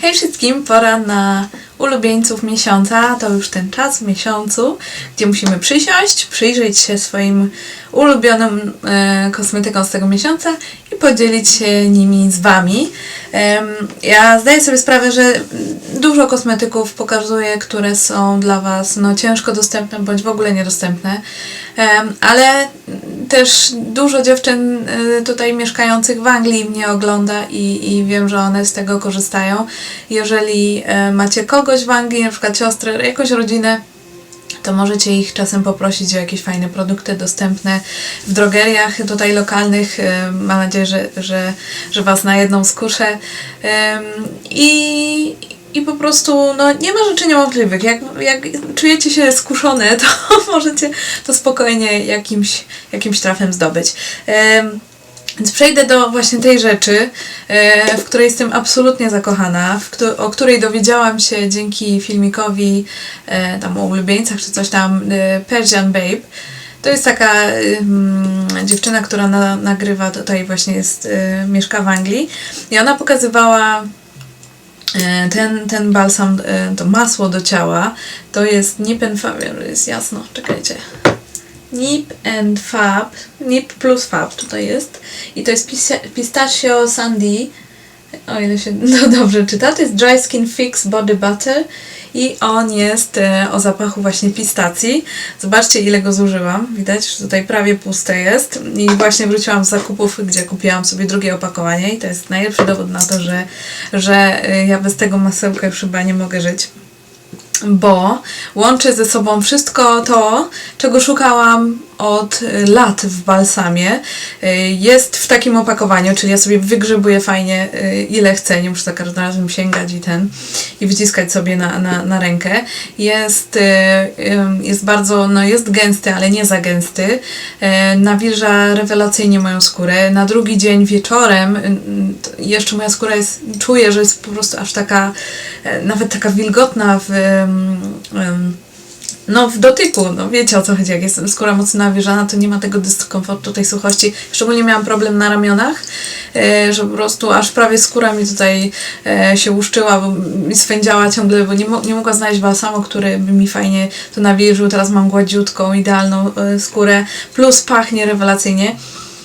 Hej wszystkim, pora na ulubieńców miesiąca. To już ten czas w miesiącu, gdzie musimy przysiąść, przyjrzeć się swoim ulubionym e, kosmetykom z tego miesiąca i podzielić się nimi z Wami. Em, ja zdaję sobie sprawę, że dużo kosmetyków pokazuję, które są dla Was no, ciężko dostępne bądź w ogóle niedostępne, Em, ale też dużo dziewczyn y, tutaj mieszkających w Anglii mnie ogląda i, i wiem, że one z tego korzystają. Jeżeli e, macie kogoś w Anglii, na przykład siostrę, jakąś rodzinę, to możecie ich czasem poprosić o jakieś fajne produkty dostępne w drogeriach tutaj lokalnych. E, Mam nadzieję, że, że, że Was na jedną skuszę. Em, I, I po prostu no, nie ma rzeczy niemożliwych. Jak, jak czujecie się skuszone, to możecie to spokojnie jakimś, jakimś trafem zdobyć. Em, więc przejdę do właśnie tej rzeczy, e, w której jestem absolutnie zakochana, o której dowiedziałam się dzięki filmikowi e, tam o ulubieńcach czy coś tam e, Persian Babe. To jest taka dziewczyna, która na, nagrywa tutaj właśnie jest, mieszka w Anglii i ona pokazywała ten, ten balsam, to masło do ciała, to jest Nip and Fab, jest jasno, czekajcie. Nip and Fab, Nip plus Fab tutaj jest. I to jest pista- Pistachio Sandy, o ile się no dobrze czyta, to jest Dry Skin Fix Body Butter. I on jest e, o zapachu właśnie pistacji. Zobaczcie ile go zużyłam, widać, że tutaj prawie puste jest. I właśnie wróciłam z zakupów, gdzie kupiłam sobie drugie opakowanie. I to jest najlepszy dowód na to, że, że e, ja bez tego masełka już chyba nie mogę żyć bo łączy ze sobą wszystko to, czego szukałam od y, lat w balsamie. Y, Jest w takim opakowaniu, czyli ja sobie wygrzebuję fajnie y, ile chcę, nie muszę za każdym razem sięgać i ten i wyciskać sobie na, na, na rękę. Jest, jest bardzo, no jest gęsty, ale nie za gęsty. Nawilża rewelacyjnie moją skórę. Na drugi dzień wieczorem jeszcze moja skóra jest, czuję, że jest po prostu aż taka, e, nawet taka wilgotna w no w dotyku, no wiecie o co chodzi, jak jest skóra mocno nawilżana, to nie ma tego dyskomfortu, tej suchości. Szczególnie miałam problem na ramionach, e, że po prostu aż prawie skóra mi tutaj e, się łuszczyła bo, i swędziała ciągle, bo nie, nie mogła znaleźć balsamu, który by mi fajnie to nawilżył. Teraz mam gładziutką, idealną e, skórę, plus pachnie rewelacyjnie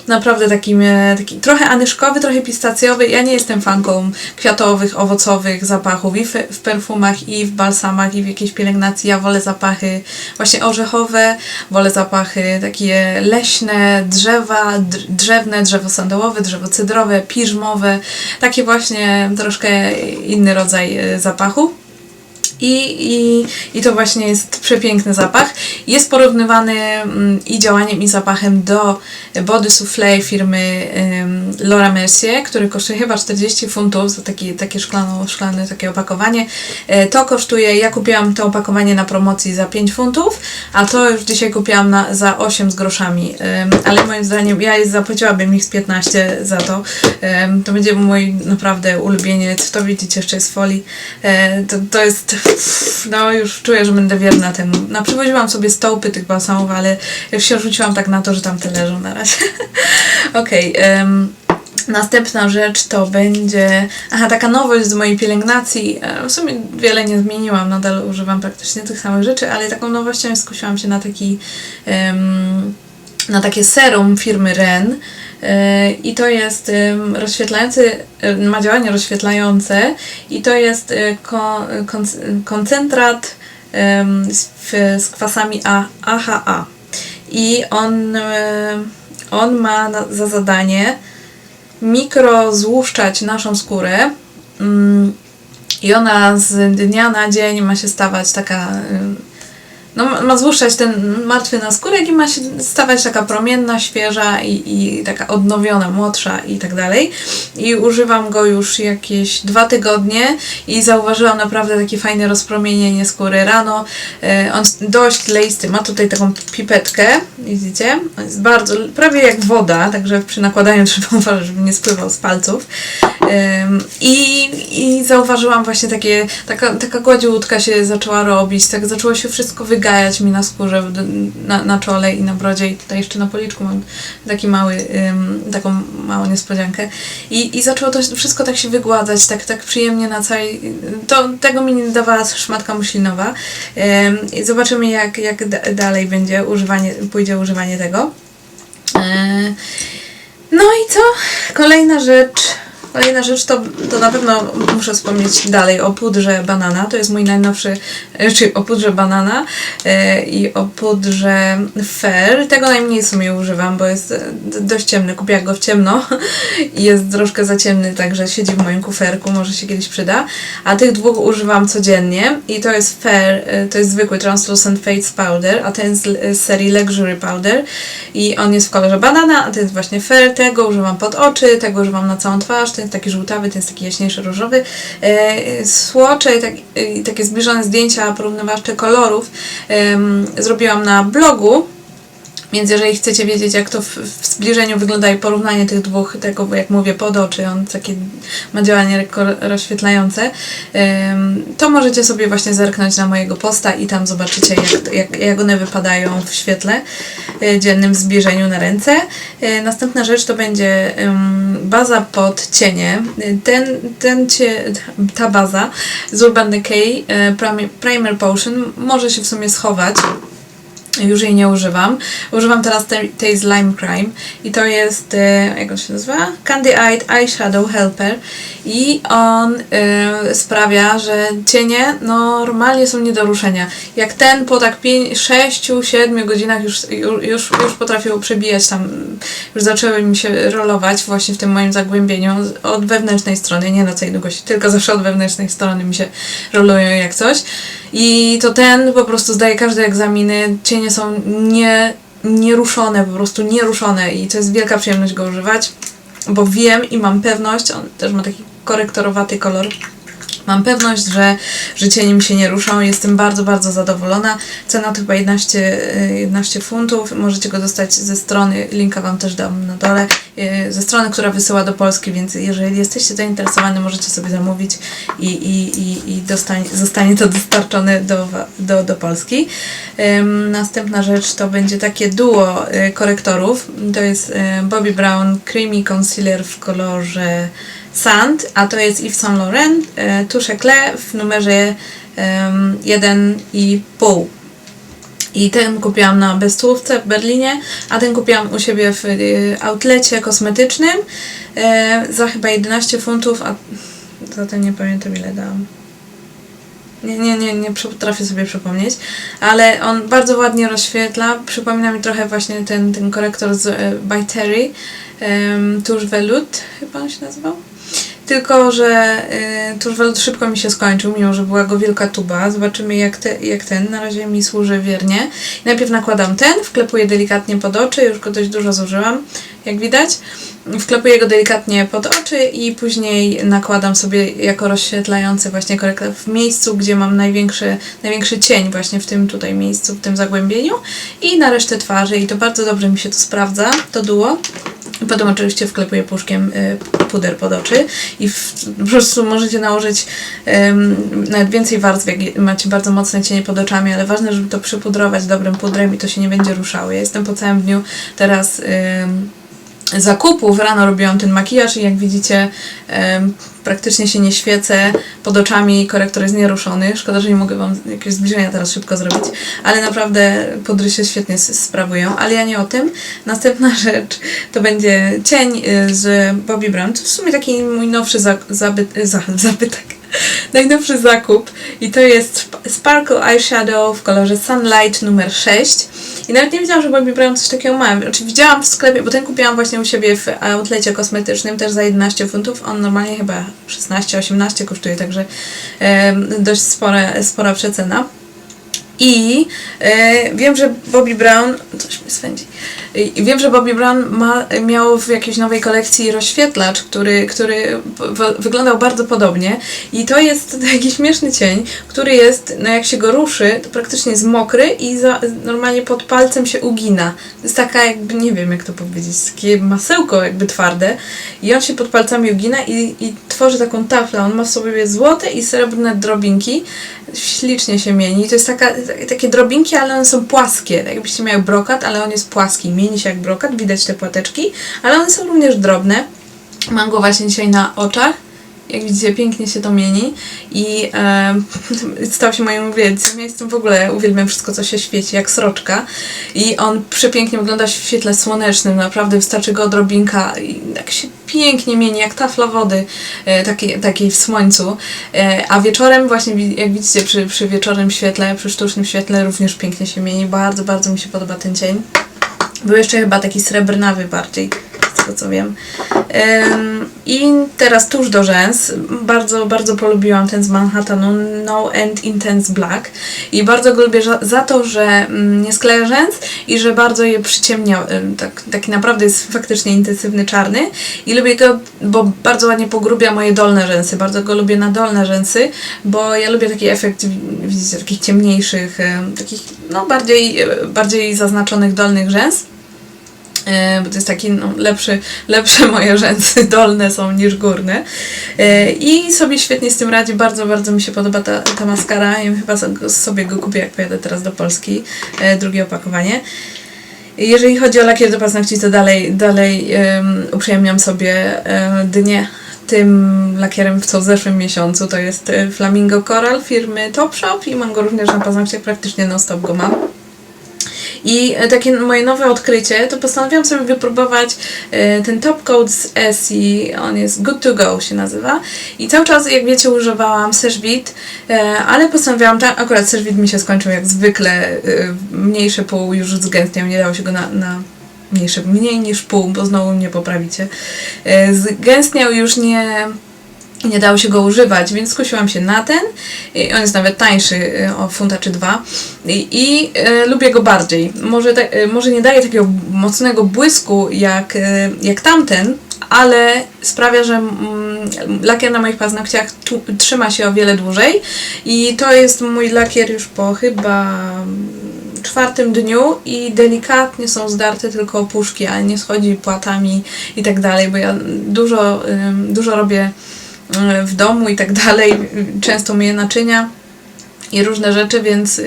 naprawdę takim, e, taki trochę anyszkowy, trochę pistacjowy. Ja nie jestem fanką kwiatowych, owocowych zapachów i w, w perfumach, i w balsamach, i w jakiejś pielęgnacji. Ja wolę zapachy właśnie orzechowe, wolę zapachy takie leśne, drzewa, dr- drzewne, drzewo sandałowe, drzewo cydrowe, piżmowe. Takie właśnie troszkę inny rodzaj e, zapachu. I, i, I to właśnie jest przepiękny zapach. Jest porównywany mm, i działaniem, i zapachem do Body Soufflé firmy Laura Mercier, który kosztuje chyba 40 funtów za taki, takie szklano, szklane takie opakowanie. E, To kosztuje, ja kupiłam to opakowanie na promocji za 5 funtów, a to już dzisiaj kupiłam na, za 8 z groszami. Ale moim zdaniem, ja zapłaciłabym ich z 15 za to. To będzie mój naprawdę ulubieniec. To widzicie jeszcze jest folii. E, To, to jest, no już czuję, że będę wierna temu. No, przywoziłam sobie stołpy tych balsamów, ale już się rzuciłam tak na to, że tam te leżą na razie. Okej. em, Następna rzecz to będzie. Aha, taka nowość z mojej pielęgnacji. E, W sumie wiele nie zmieniłam, nadal używam praktycznie tych samych rzeczy, ale taką nowością skusiłam się na taki. em, na takie serum firmy Ren. I to jest rozświetlający, ma działanie rozświetlające i to jest e, ko, konc- koncentrat z, kwasami AHA. I on, e, on ma za zadanie mikrozłuszczać naszą skórę mm, i ona z dnia na dzień ma się stawać taka no, ma- złuszczać ten martwy naskórek i ma się stawać taka promienna, świeża i, i taka odnowiona, młodsza i tak dalej. I używam go już jakieś dwa tygodnie i zauważyłam naprawdę takie fajne rozpromienienie skóry rano. E, On dość leisty, ma tutaj taką pipetkę, widzicie? On jest bardzo, prawie jak woda, także przy nakładaniu trzeba uważać, żeby nie spływał z palców. I, I zauważyłam właśnie takie, taka, taka gładziutka się zaczęła robić, tak zaczęło się wszystko wygadywać wygajać mi na skórze, na, na czole i na brodzie i tutaj jeszcze na policzku mam taki mały, taką małą niespodziankę. I, I zaczęło to wszystko tak się wygładzać, tak, tak przyjemnie na całej... To, tego mi nie dawała szmatka muślinowa. I zobaczymy jak, jak da, dalej będzie używanie, pójdzie używanie tego. Yy, no i co? Kolejna rzecz. Kolejna rzecz to, to na pewno muszę wspomnieć dalej o pudrze banana. To jest mój najnowszy, e, czyli o pudrze banana e, i o pudrze fair. Tego najmniej w sumie używam, bo jest e, dość ciemny. Kupiłam go w ciemno i jest troszkę za ciemny, także siedzi w moim kuferku, może się kiedyś przyda. A tych dwóch używam codziennie i to jest fair, to jest zwykły Translucent Face Powder, a ten z serii Luxury Powder i on jest w kolorze banana, a ten jest właśnie fair. Tego używam pod oczy, tego używam na całą twarz, ten jest taki żółtawy, ten jest taki jaśniejszy różowy. E, Słocze tak, i takie zbliżone zdjęcia porównywawcze kolorów zrobiłam na blogu. Więc jeżeli chcecie wiedzieć, jak to w, w zbliżeniu wygląda i porównanie tych dwóch, tego jak mówię, pod oczy, on takie ma działanie lekko rozświetlające, to możecie sobie właśnie zerknąć na mojego posta i tam zobaczycie, jak, jak, jak one wypadają w świetle e, dziennym zbliżeniu na ręce. E, Następna rzecz to będzie baza pod cienie. E, Ten, ten cie, ta baza z Urban Decay Primer Potion może się w sumie schować. Już jej nie używam. Używam teraz tej, tej z Lime Crime i to jest, e, jak on się nazywa? Candy Eyed Eyeshadow Helper i on e, sprawia, że cienie normalnie są nie do ruszenia. Jak ten po tak 6-7 godzinach już, już, już, już potrafił przebijać tam, już zaczęły mi się rolować właśnie w tym moim zagłębieniu od wewnętrznej strony, nie na całej długości, tylko zawsze od wewnętrznej strony mi się rolują jak coś. I to ten po prostu zdaje każde egzaminy, cienie są nie, nieruszone, po prostu nieruszone i to jest wielka przyjemność go używać, bo wiem i mam pewność, on też ma taki korektorowaty kolor, Mam pewność, że, cienie mi się nie ruszą. Jestem bardzo, bardzo zadowolona. Cena to chyba 11, y, 11 funtów. Możecie go dostać ze strony, linka Wam też dam na dole, y, ze strony, która wysyła do Polski, więc jeżeli jesteście zainteresowani, możecie sobie zamówić i, i, i, i dostanie, zostanie to dostarczone do, do, do Polski. Następna rzecz to będzie takie duo y, korektorów. To jest y, Bobbi Brown Creamy Concealer w kolorze Sand, a to jest Yves Saint Laurent, e, Touche Eclat w numerze um, 1,5. I ten kupiłam na Bestłówce w Berlinie, a ten kupiłam u siebie w y, outlecie kosmetycznym e, za chyba 11 funtów, a za ten nie pamiętam ile dałam. Nie, nie, nie, nie potrafię sobie przypomnieć, ale on bardzo ładnie rozświetla. Przypomina mi trochę właśnie ten, ten korektor z e, By Terry, um, Tusz Velout, chyba on się nazywał. Tylko, że y, Velout szybko mi się skończył, mimo że była go wielka tuba. Zobaczymy jak, te, jak ten. Na razie mi służy wiernie. Najpierw nakładam ten, wklepuję delikatnie pod oczy, już go dość dużo zużyłam, jak widać. Wklepuję go delikatnie pod oczy i później nakładam sobie jako rozświetlający właśnie korektor w miejscu, gdzie mam największy, największy cień właśnie w tym tutaj miejscu, w tym zagłębieniu i na resztę twarzy i to bardzo dobrze mi się to sprawdza, to duo. I Potem oczywiście wklepuję puszkiem y, puder pod oczy i w, po prostu możecie nałożyć ym, nawet więcej warstw, jak macie bardzo mocne cienie pod oczami, ale ważne, żeby to przypudrować dobrym pudrem i to się nie będzie ruszało. Ja jestem po całym dniu teraz ym, zakupów. Rano robiłam ten makijaż i jak widzicie praktycznie się nie świecę pod oczami, korektor jest nieruszony. Szkoda, że nie mogę Wam jakieś zbliżenia teraz szybko zrobić, ale naprawdę pudry się świetnie sprawują, ale ja nie o tym. Następna rzecz to będzie cień y, z Bobbi Brown. W sumie taki mój nowszy za, zabyt. Najnowszy zakup i to jest Sp- Sparkle Eyeshadow w kolorze Sunlight numer 6. I nawet nie wiedziałam, że Bobbi Brown coś takiego ma. Znaczy widziałam w sklepie, bo ten kupiłam właśnie u siebie w outlecie kosmetycznym też za 11 funtów. On normalnie chyba 16-18 kosztuje, także em, dość spora, spora przecena. I e, wiem, że Bobbi Brown, coś mi swędzi, wiem, że Bobbi Brown ma, miał w jakiejś nowej kolekcji rozświetlacz, który, który w, wyglądał bardzo podobnie i to jest taki śmieszny cień, który jest, no jak się go ruszy, to praktycznie jest mokry i za, normalnie pod palcem się ugina. To jest taka jakby, nie wiem jak to powiedzieć, takie masełko jakby twarde i on się pod palcami ugina i, i tworzy taką taflę. On ma w sobie złote i srebrne drobinki Ślicznie się mieni. To jest taka, takie drobinki, ale one są płaskie. Jakbyście miały brokat, ale on jest płaski. Mieni się jak brokat, widać te płateczki, ale one są również drobne. Mam go właśnie dzisiaj na oczach. Jak widzicie, pięknie się to mieni i e, stał się moim uwielbiciem. Ja jestem w ogóle, uwielbiam wszystko, co się świeci, jak sroczka. I on przepięknie wygląda w świetle słonecznym, naprawdę wystarczy go odrobinka i się pięknie mieni, jak tafla wody takiej, takiej w słońcu. E, a wieczorem, właśnie jak widzicie, przy, przy wieczornym świetle, przy sztucznym świetle również pięknie się mieni. Bardzo, bardzo mi się podoba ten cień. Był jeszcze chyba taki srebrnawy bardziej, tego co wiem. I teraz tuż do rzęs. Bardzo, bardzo polubiłam ten z Manhattanu, No and Intense Black. I bardzo go lubię za- to, że mm, nie skleja rzęs i że bardzo je przyciemnia. Tak, taki naprawdę jest faktycznie intensywny czarny. I lubię go, bo bardzo ładnie pogrubia moje dolne rzęsy. Bardzo go lubię na dolne rzęsy, bo ja lubię taki efekt, wi- widzicie, takich ciemniejszych, takich no bardziej, bardziej zaznaczonych dolnych rzęs. E, bo to jest taki no, lepszy, lepsze moje rzęsy dolne są niż górne. E, I sobie świetnie z tym radzi, bardzo, bardzo mi się podoba ta, ta maskara i chyba so- sobie go kupię, jak pojadę teraz do Polski, e, drugie opakowanie. Jeżeli chodzi o lakier do paznokci, to dalej, dalej em, uprzyjemniam sobie em, dnie tym lakierem, co w zeszłym miesiącu. To jest Flamingo Coral firmy Topshop i mam go również na paznokciach, praktycznie non stop go mam. I e, takie moje nowe odkrycie, to postanowiłam sobie wypróbować e, ten top coat z Essie, on jest Good to Go się nazywa i cały czas jak wiecie używałam Seshbit, e, ale postanowiłam, tak, akurat Seshbit mi się skończył jak zwykle, mniejsze pół już zgęstniał, nie dało się go na, na mniej niż pół, bo znowu mnie poprawicie. Zgęstniał już nie nie dało się go używać, więc skusiłam się na ten. I on jest nawet tańszy y, o funta czy dwa. I, i y, lubię go bardziej. Może, y, może nie daje takiego mocnego błysku jak, y, jak tamten, ale sprawia, że mm, lakier na moich paznokciach tu, trzyma się o wiele dłużej. I to jest mój lakier już po chyba czwartym dniu i delikatnie są zdarte tylko opuszki, ale nie schodzi płatami i tak dalej, bo ja dużo, dużo robię w domu i tak dalej, często myję naczynia i różne rzeczy, więc,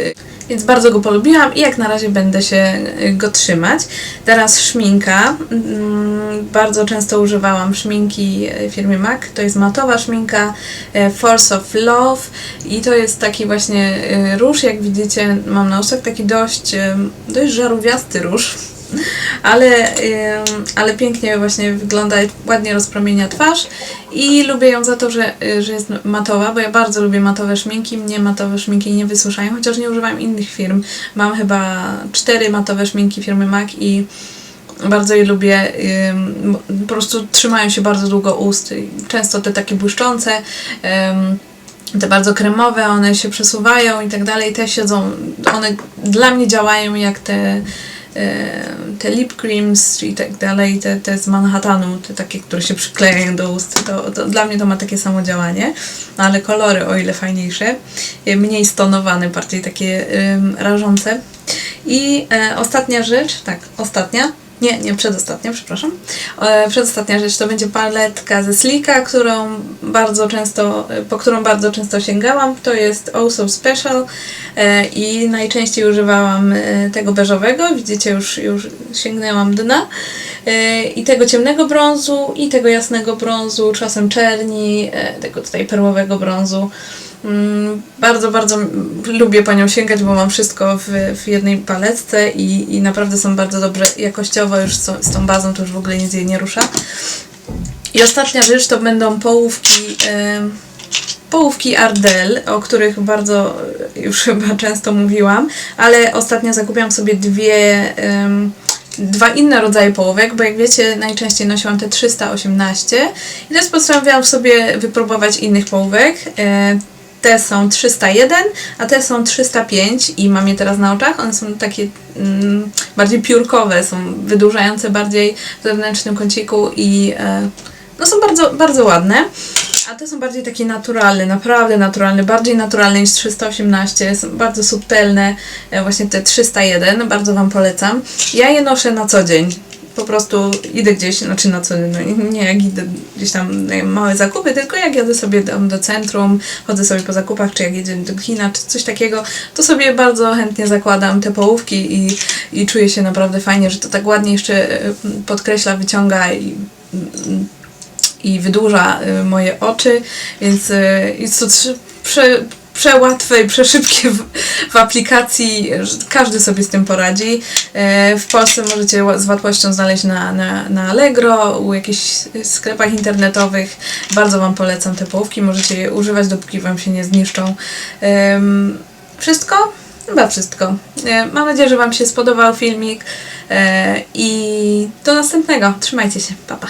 więc bardzo go polubiłam i jak na razie będę się go trzymać. Teraz szminka. Mm, Bardzo często używałam szminki firmy MAC. To jest matowa szminka y, Force of Love i to jest taki właśnie y, róż, jak widzicie mam na ustach taki dość, y, dość żarówiasty róż. Ale, ale pięknie właśnie wygląda, ładnie rozpromienia twarz. I lubię ją za to, że, y, że jest matowa, bo ja bardzo lubię matowe szminki, mnie matowe szminki nie wysuszają, chociaż nie używam innych firm. Mam chyba cztery matowe szminki firmy MAC i bardzo je lubię, po prostu trzymają się bardzo długo ust, często te takie błyszczące, te bardzo kremowe, one się przesuwają i tak dalej, te siedzą, one dla mnie działają jak te te lip creams i tak dalej, te, te z Manhattanu, te takie, które się przyklejają do ust, to, to dla mnie to ma takie samo działanie, no ale kolory o ile fajniejsze, e, mniej stonowane, bardziej takie rażące. I e, ostatnia rzecz, tak, ostatnia, nie, nie, przedostatnia, przepraszam. E, przedostatnia rzecz to będzie paletka ze Slika, którą bardzo często, e, po którą bardzo często sięgałam. To jest Also Special e, i najczęściej używałam tego beżowego. Widzicie, już, już sięgnęłam dna. I tego ciemnego brązu, i tego jasnego brązu, czasem czerni, tego tutaj perłowego brązu. Mm, Bardzo, bardzo lubię po nią sięgać, bo mam wszystko w, w jednej paletce i, i naprawdę są bardzo dobrze jakościowo, już z, z tą bazą to już w ogóle nic jej nie rusza. I ostatnia rzecz to będą połówki, połówki Ardell, o których bardzo już chyba często mówiłam, ale ostatnio zakupiłam sobie dwie, dwa inne rodzaje połówek, bo jak wiecie najczęściej nosiłam te 318 i teraz postanowiłam sobie wypróbować innych połówek. E, te są 301, a te są 305 i mam je teraz na oczach. One są takie mm, bardziej piórkowe, są wydłużające bardziej w zewnętrznym kąciku i e, no są bardzo, bardzo ładne. A te są bardziej takie naturalne, naprawdę naturalne, bardziej naturalne niż 318, są bardzo subtelne, e, właśnie te 301, bardzo Wam polecam. Ja je noszę na co dzień. Po prostu idę gdzieś, znaczy na co, no, nie jak idę gdzieś tam na małe zakupy, tylko jak jadę sobie tam do centrum, chodzę sobie po zakupach, czy jak jedzie do kina, czy coś takiego, to sobie bardzo chętnie zakładam te połówki i, i czuję się naprawdę fajnie, że to tak ładnie jeszcze e, podkreśla, wyciąga i i wydłuża y, moje oczy, więc jest to prze, przełatwe i przeszybkie w, w aplikacji. Każdy sobie z tym poradzi. E, W Polsce możecie z łatwością znaleźć na, na, na Allegro, u jakichś sklepach internetowych. Bardzo Wam polecam te połówki. Możecie je używać, dopóki Wam się nie zniszczą. Wszystko? Chyba wszystko. E, Mam nadzieję, że Wam się spodobał filmik e, i do następnego. Trzymajcie się. Pa, pa.